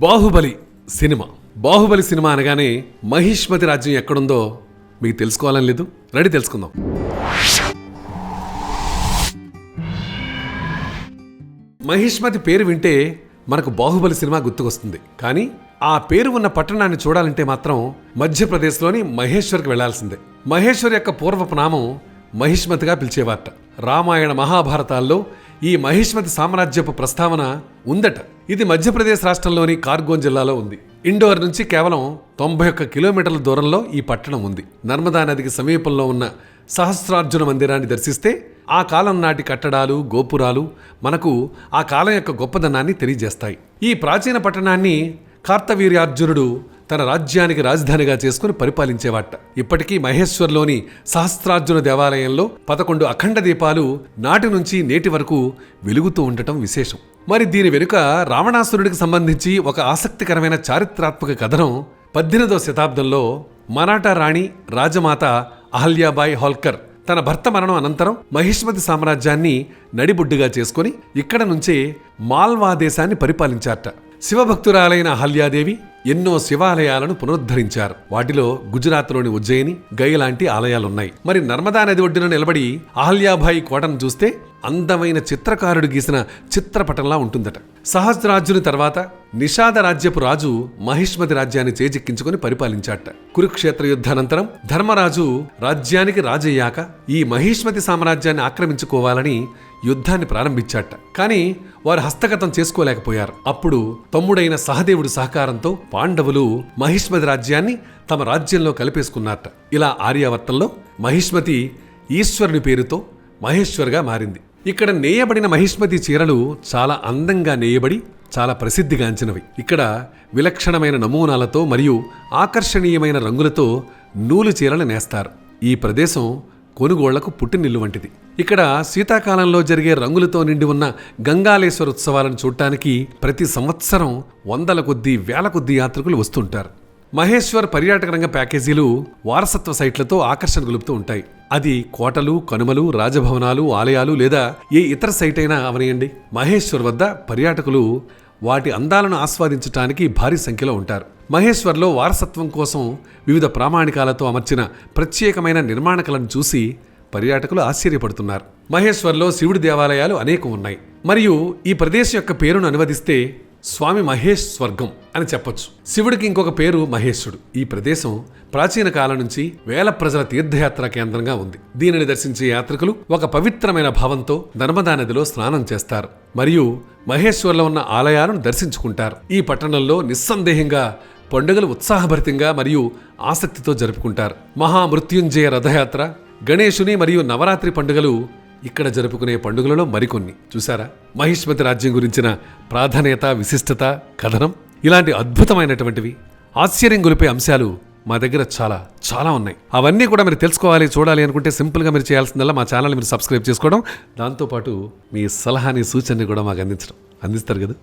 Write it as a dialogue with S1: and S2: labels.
S1: Baahubali cinema. Baahubali cinema అనగానే మహిష్మతి రాజ్యం ఎక్కడుందో మీకు తెలుసుకోవాలని లేదు. రెడీ తెలుసుకుందాం. మహిష్మతి పేరు వింటే మనకు బాహుబలి సినిమా గుర్తుకొస్తుంది. కానీ ఆ పేరు ఉన్న పట్టణాన్ని చూడాలంటే మాత్రం మధ్యప్రదేశ్లోని మహేశ్వర్కి వెళ్ళాల్సిందే. మహేశ్వర్ యొక్క పూర్వపు నామం మహిష్మతిగా పిలిచేవారట. రామాయణ మహాభారతాల్లో ఈ మహిష్మతి సామ్రాజ్యపు ప్రస్తావన ఉందట. ఇది మధ్యప్రదేశ్ రాష్ట్రంలోని కార్గోన్ జిల్లాలో ఉంది. ఇండోర్ నుంచి కేవలం తొంభై ఒక్క కిలోమీటర్ల దూరంలో ఈ పట్టణం ఉంది. నర్మదా నదికి సమీపంలో ఉన్న సహస్రార్జున మందిరాన్ని దర్శిస్తే ఆ కాలం నాటి కట్టడాలు గోపురాలు మనకు ఆ కాలం యొక్క గొప్పదనాన్ని తెలియజేస్తాయి. ఈ ప్రాచీన పట్టణాన్ని కార్తవీర్యార్జునుడు తన రాజ్యానికి రాజధానిగా చేసుకుని పరిపాలించేవాట. ఇప్పటికీ మహేశ్వర్లోని సహస్రార్జున దేవాలయంలో పదకొండు అఖండ దీపాలు నాటి నుంచి నేటి వరకు వెలుగుతూ ఉండటం విశేషం. మరి దీని వెనుక రావణాసురుడికి సంబంధించి ఒక ఆసక్తికరమైన చారిత్రాత్మక కథనం పద్దెనిమిదవ శతాబ్దంలో మరాఠా రాణి రాజమాత అహల్యాబాయి హోల్కర్ తన భర్త మరణం అనంతరం మహిష్మతి సామ్రాజ్యాన్ని నడిబొడ్డుగా చేసుకుని ఇక్కడ నుంచే మాల్వా దేశాన్ని పరిపాలించారట. శివభక్తురాలైన అహల్యాదేవి ఎన్నో శివాలయాలను పునరుద్ధరించారు. వాటిలో గుజరాత్లోని ఉజ్జయిని గయ లాంటి ఆలయాలున్నాయి. మరి నర్మదా నది ఒడ్డున నిలబడి అహల్యాబాయి కోటను చూస్తే అందమైన చిత్రకారుడు గీసిన చిత్రపటంలా ఉంటుందట. సహస్రాజ్యుని తర్వాత నిషాద రాజ్యపు రాజు మహిష్మతి రాజ్యాన్ని చేజిక్కించుకుని పరిపాలించాట కురుక్షేత్ర యుద్ధానంతరం ధర్మరాజు రాజ్యానికి రాజయ్యాక ఈ మహిష్మతి సామ్రాజ్యాన్ని ఆక్రమించుకోవాలని యుద్ధాన్ని ప్రారంభించాట కానీ వారు హస్తగతం చేసుకోలేకపోయారు. అప్పుడు తమ్ముడైన సహదేవుడి సహకారంతో పాండవులు మహిష్మతి రాజ్యాన్ని తమ రాజ్యంలో కలిపేసుకున్నారట. ఇలా ఆర్యావర్తంలో మహిష్మతి ఈశ్వరుని పేరుతో మహేశ్వర్గా మారింది. ఇక్కడ నేయబడిన మహిష్మతి చీరలు చాలా అందంగా నేయబడి చాలా ప్రసిద్ధిగాంచినవి. ఇక్కడ విలక్షణమైన నమూనాలతో మరియు ఆకర్షణీయమైన రంగులతో నూలు చీరలు నేస్తారు. ఈ ప్రదేశం కొనుగోళ్ళకు పుట్టినిల్లు వంటిది. ఇక్కడ శీతాకాలంలో జరిగే రంగులతో నిండి ఉన్న గంగాలేశ్వర ఉత్సవాలను చూడటానికి ప్రతి సంవత్సరం వందల కొద్దీ వేల కొద్దీ యాత్రికులు వస్తుంటారు. మహేశ్వర్ పర్యాటక రంగ ప్యాకేజీలు వారసత్వ సైట్లతో ఆకర్షణ గొలుపుతూ ఉంటాయి. అది కోటలు కనుమలు రాజభవనాలు ఆలయాలు లేదా ఏ ఇతర సైట్ అయినా అవనియండి. మహేశ్వర్ వద్ద పర్యాటకులు వాటి అందాలను ఆస్వాదించడానికి భారీ సంఖ్యలో ఉంటారు. మహేశ్వర్లో వారసత్వం కోసం వివిధ ప్రామాణికాలతో అమర్చిన ప్రత్యేకమైన నిర్మాణ కళను చూసి పర్యాటకులు ఆశ్చర్యపడుతున్నారు. మహేశ్వర్లో శివుడి దేవాలయాలు అనేకం ఉన్నాయి. మరియు ఈ ప్రదేశం యొక్క పేరును అనువదిస్తే స్వామి మహేష్ స్వర్గం అని చెప్పొచ్చు. శివుడికి ఇంకొక పేరు మహేశుడు ఈ ప్రదేశం ప్రాచీన కాలం నుంచి వేల ప్రజల తీర్థయాత్ర కేంద్రంగా ఉంది. దీనిని దర్శించే యాత్రికులు ఒక పవిత్రమైన భావంతో నర్మదా నదిలో స్నానం చేస్తారు. మరియు మహేశ్వర్లో ఉన్న ఆలయాలను దర్శించుకుంటారు. ఈ పట్టణంలో నిస్సందేహంగా పండుగలు ఉత్సాహభరితంగా మరియు ఆసక్తితో జరుపుకుంటారు. మహామృత్యుంజయ రథయాత్ర గణేశుని మరియు నవరాత్రి పండుగలు ఇక్కడ జరుపుకునే పండుగలలో మరికొన్ని. చూసారా మహిష్మతి రాజ్యం గురించిన ప్రాధాన్యత విశిష్టత కథనం ఇలాంటి అద్భుతమైనటువంటివి. ఆశ్చర్యం గొలిపే అంశాలు మా దగ్గర చాలా చాలా ఉన్నాయి. అవన్నీ కూడా మీరు తెలుసుకోవాలి చూడాలి అనుకుంటే సింపుల్గా మీరు చేయాల్సిందల్లా మా ఛానల్ మీరు సబ్స్క్రైబ్ చేసుకోవడం. దాంతోపాటు మీ సలహాని సూచనని కూడా మాకు అందించడం. అందిస్తారు కదా?